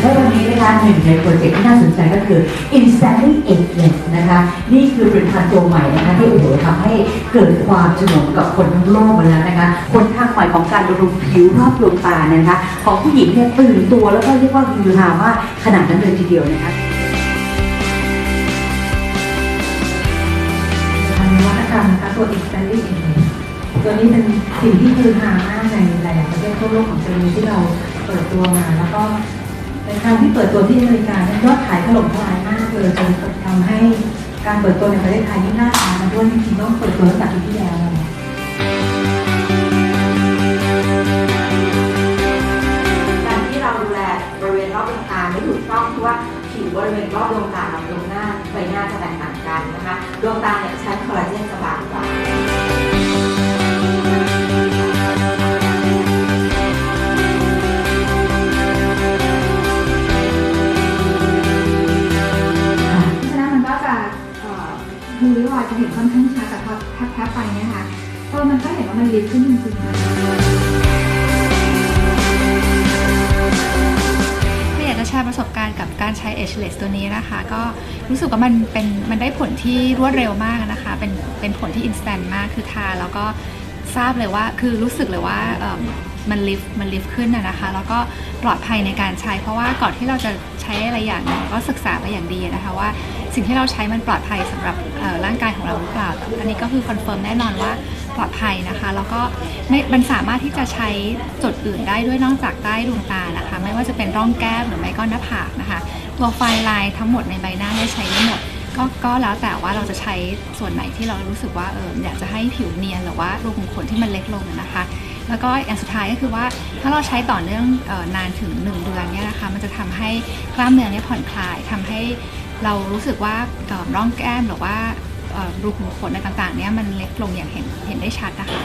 และวันนี้นะคะหนึ่งในโปรเจกต์ที่น่าสนใจก็คือ Instantly Ageless นะคะนี่คือผลิตภัณฑ์ตัวใหม่นะคะที่โอ้โหทำให้เกิดความฉงนกับคนทั้งโลกมาแล้วนะคะคนทางใหม่ของการบำรุงผิวรอบดวงตานะคะ ของผู้หญิงเนี่ยตื่นตัวแล้วก็เรียกว่าฮือฮามากขนาดนั้นเลยทีเดียวนะคะทางนวัตกรรมนะคะตัว i n s t a n t l y Image ตัวนี้เป็นสิ่งที่คือฮามากในหลาย ๆ ประเทศทั่วโลกของตัวนี้ที่เราเปิดตัวมาแล้วก็ ในครั้งที่เปิดตัวที่อเมริกาเนี่ยยอดขายถล่มทลายมากเลยจนทำให้การเปิดตัวในประเทศไทยนี่น่าทามาด้วยจริงๆต้องเปิดตัวตั้งแต่ปีที่แล้วการที่เราดูแลบริเวณรอบดวงตาไม่ถูกต้องคือว่าผิวบริเวณรอบดวงตากับดวงหน้าใบหน้าจะแตกต่างกันนะคะดวงตาเนี่ยใช้คอลลาเจนจะบางกว่า พอแทบๆไปเนี่ยค่ะเออมันก็เห็นว่ามันลิฟต์ขึ้นจริงๆถ้าอยากจะแชร์ประสบการณ์กับการใช้ Edge Less ตัวนี้นะคะ ก็รู้สึกว่ามันเป็นมันได้ผลที่รวดเร็วมากนะคะ เป็นเป็นผลที่ instant มากคือทาแล้วก็ทราบเลยว่าคือรู้สึกเลยว่ามันลิฟต์มันลิฟต์ขึ้นนะคะ แล้วก็ปลอดภัยในการใช้ เพราะว่าก่อนที่เราจะใช้อะไรอย่างก็ศึกษาไปอย่างดีนะคะว่า สิ่งที่เราใช้มันปลอดภัยสำหรับร่างกายของเราหรือเปล่า อันนี้ก็คือคอนเฟิร์มแน่นอนว่าปลอดภัยนะคะ แล้วก็ไม่มันสามารถที่จะใช้จุดอื่นได้ด้วยนอกจากใต้ดวงตานะคะ ไม่ว่าจะเป็นร่องแก้มหรือไม่ก็หน้าผากนะคะ ตัวไฟลายทั้งหมดในใบหน้าเนี่ยใช้ได้หมดก็ก็แล้วแต่ว่าเราจะใช้ส่วนไหนที่เรารู้สึกว่าเอออยากจะให้ผิวเนียนหรือว่ารูขุมขนที่มันเล็กลงนะคะ แล้วก็อย่างสุดท้ายก็คือว่าถ้าเราใช้ต่อเนื่องออนานถึง 1 เดือนเนี่ยนะคะมันจะทำให้กล้ามเนื้อเนี่ยผ่อนคลายทำให้เรารู้สึกว่าร่องแก้มหรือว่ารูขุมขนอะไรต่างๆเนี่ยมันเล็กลงอย่างเห็นเห็นได้ชัดนะคะ